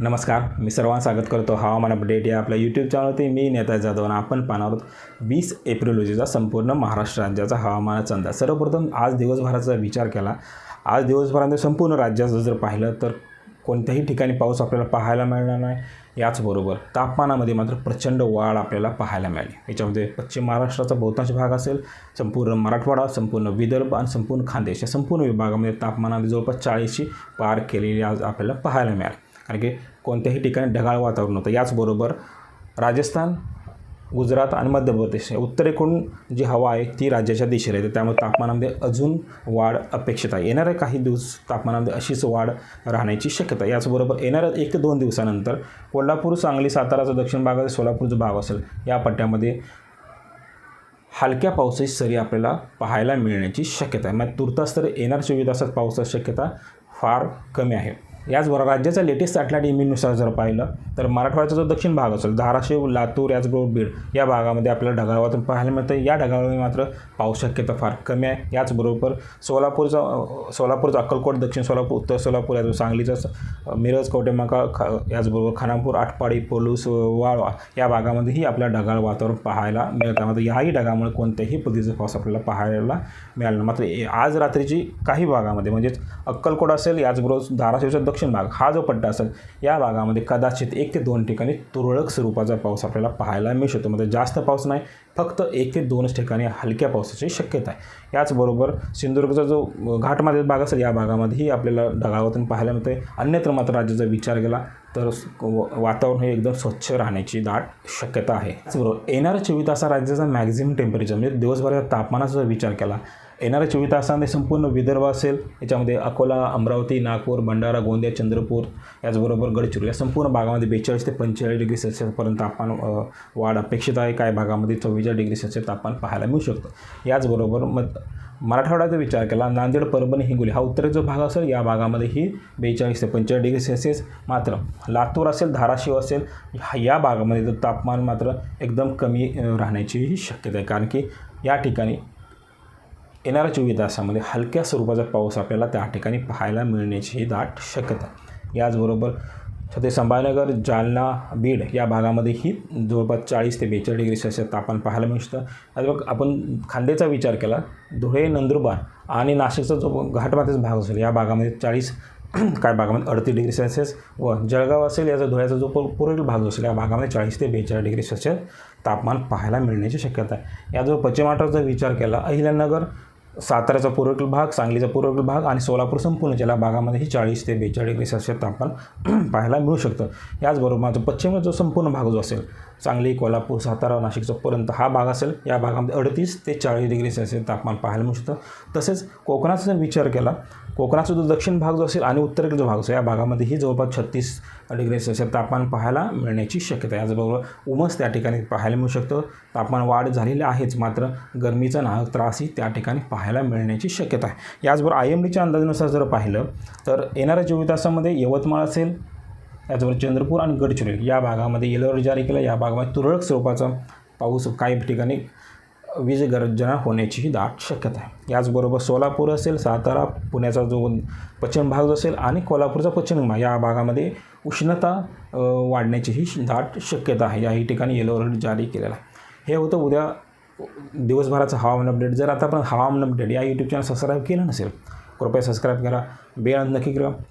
नमस्कार मी सर्वांना स्वागत करतो. हवामान अपडेट या आपल्या यूट्यूब चॅनलवरती मी नेता जाधव आणि आपण पाहणार आहोत वीस एप्रिल रोजीचा संपूर्ण महाराष्ट्र राज्याचा हवामानाचा अंदाज सर्वप्रथम आज दिवसभराचा विचार केला. आज दिवसभरामध्ये संपूर्ण राज्याचं जर पाहिलं तर कोणत्याही ठिकाणी पाऊस आपल्याला पाहायला मिळणार नाही. याचबरोबर तापमानामध्ये मात्र प्रचंड वाढ आपल्याला पाहायला मिळाली. याच्यामध्ये पश्चिम महाराष्ट्राचा बहुतांश भाग असेल संपूर्ण मराठवाडा संपूर्ण विदर्भ आणि संपूर्ण खानदेश या संपूर्ण विभागामध्ये तापमानामध्ये जवळपास चाळीसची पार केलेली आज आपल्याला पाहायला मिळाली. कारण की कोणत्याही ठिकाणी ढगाळ वातावरण होतं. याचबरोबर राजस्थान गुजरात आणि मध्य प्रदेश उत्तरेकडून जी हवा आहे ती राज्याच्या दिशेला येते. त्यामुळे तापमानामध्ये अजून वाढ अपेक्षित आहे. येणाऱ्या काही दिवस तापमानामध्ये अशीच वाढ राहण्याची शक्यता याचबरोबर येणाऱ्या एक ते दोन दिवसानंतर कोल्हापूर सांगली साताराचा दक्षिण भागात जो भाग असेल या पट्ट्यामध्ये हलक्या पावसाची सरी आपल्याला पाहायला मिळण्याची शक्यता आहे. मग तुर्तास तर येणार चोवीस तासात पावसाची शक्यता फार कमी आहे. याचबरोबर राज्याचा लेटेस्ट सॅटेलाईट इमेजनुसार जर पाहिलं तर मराठवाड्याचा जो दक्षिण भाग असेल धाराशिव लातूर याचबरोबर बीड या भागामध्ये आपल्याला ढगाळवातून पाहायला मिळतं. या ढगाळामध्ये मात्र पाऊस शक्यता फार कमी आहे. याचबरोबर सोलापूरचा सोलापूरचा अक्कलकोट दक्षिण सोलापूर उत्तर सोलापूर याचं सांगलीचा मिरज कवटेमाका खा याचबरोबर खानापूर आटपाडी पोलूस वाळवा या भागामध्येही आपल्याला ढगाळ वातावरण पाहायला मिळतं. मात्र याही ढगामुळे कोणत्याही पद्धतीचा पाऊस आपल्याला पाहायला मिळाला मात्र ए- आज रात्रीची काही भागामध्ये म्हणजेच अक्कलकोट असेल याचबरोबर धाराशिवचा दक्षिण भाग हा जो पट्टा असेल या भागामध्ये कदाचित एक ते दोन ठिकाणी तुरळक स्वरूपाचा पाऊस आपल्याला पाहायला मिळू शकतो. म्हणजे जास्त पाऊस नाही फक्त एक ते दोनच ठिकाणी हलक्या पावसाची शक्यता आहे. याचबरोबर सिंधुदुर्गचा जो घाटमध्ये भाग असेल या भागामध्येही आपल्याला ढगाळातून पाहायला मिळते अन्यत्र मात्र राज्याचा विचार केला तर व- वातावरण हे एकदम स्वच्छ राहण्याची दाट शक्यता आहे. त्याचबरोबर येणाऱ्या चोवीस तासा राज्याचा मॅक्झिमम टेम्परेचर म्हणजे दिवसभराच्या तापमानाचा जर विचार केला येणाऱ्या चोवीस तासामध्ये संपूर्ण विदर्भ असेल याच्यामध्ये अकोला अमरावती नागपूर भंडारा गोंदिया चंद्रपूर याचबरोबर गडचिरोली या संपूर्ण भागामध्ये बेचाळीस ते पंचेचाळीस डिग्री सेल्सिअसपर्यंत तापमान वाढ अपेक्षित आहे. काही भागामध्ये चोवीस चव्वेचाळीस डिग्री सेल्सिअस तापमान पाहायला मिळू शकतं. याचबरोबर मग मराठवाड्याचा विचार केला नांदेड परभणी हिंगोली हा उत्तरेचा भाग असेल या भागामध्येही बेचाळीस ते पंचेचाळीस डिग्री सेल्सिअस मात्र. लातूर असेल धाराशिव असेल या भागामध्ये तर तापमान मात्र एकदम कमी राहण्याचीही शक्यता आहे. कारण की या ठिकाणी येणाऱ्या चोवीस तासामध्ये हलक्या स्वरूपाचा पाऊस आपल्याला त्या ठिकाणी पाहायला मिळण्याची दाट शक्यता याचबरोबर सध्या संभाजीनगर जालना बीड या भागामध्येही जवळपास चाळीस ते बेचाळीस डिग्री सेल्सिअस तापमान पाहायला मिळू शकतं बघ आपण खांदेचा विचार केला धुळे नंदुरबार आणि नाशिकचा जो घाटमाथ्याचा भाग असेल या भागामध्ये चाळीस काय भागामध्ये अडतीस डिग्री सेल्सिअस व जळगाव असेल याचा धुळ्याचा जो पू- पूर्वील भाग असेल या भागामध्ये चाळीस ते बेचाळीस डिग्री सेल्सिअस तापमान पाहायला मिळण्याची शक्यता आहे. याजवळ पश्चिम विचार केला अहिल्यानगर साताऱ्याचा पूर्वेकडील भाग सांगलीचा पूर्वेकडील भाग आणि सोलापूर संपूर्ण जिल्हा भागामध्येही चाळीस ते बेचाळीस डिग्री सेल्सिअस तापमान पाहायला मिळू शकतं. याचबरोबर माझा पश्चिम जो संपूर्ण भाग जो असेल सांगली कोल्हापूर सातारा नाशिकचापर्यंत हा भाग असेल या भागामध्ये अडतीस ते चाळीस डिग्री सेल्सिअस तापमान पाहायला मिळू शकतं. तसेच कोकणाचा जर विचार केला कोकणाचा जो दक्षिण भाग जो असेल आणि उत्तरेकडे जो भाग असेल या भागामध्येही जवळपास छत्तीस डिग्री सेल्सिअस तापमान पाहायला मिळण्याची शक्यता आहे. याचबरोबर उमस त्या ठिकाणी पाहायला मिळू शकतं. तापमान वाढ झालेली आहेच मात्र गरमीचा नाहक त्रासही त्या ठिकाणी पाहायला मिळण्याची शक्यता आहे. याचबरोबर आय एम डीच्या अंदाजानुसार जर पाहिलं तर येणाऱ्या चोवीस तासामध्ये यवतमाळ असेल त्याचबरोबर चंद्रपूर आणि गडचिरोली या भागामध्ये येलो अलर्ट जारी केला या भागामध्ये तुरळक स्वरूपाचा पाऊस काही ठिकाणी वीज गर्जना होण्याचीही दाट शक्यता आहे. याचबरोबर सोलापूर असेल सातारा पुण्याचा जो पश्चिम भाग जो असेल आणि कोल्हापूरचा पश्चिम भाग या भागामध्ये उष्णता वाढण्याचीही दाट शक्यता आहे. याही ठिकाणी येलो अलर्ट जारी केलेला आहे. हे होतं उद्या दिवसभराचं हवामान अपडेट जर आता आपण हवामान अपडेट या यूट्यूब चॅनल सबस्क्राईब केलं नसेल कृपया सबस्क्राईब करा. बेल नक्की करा.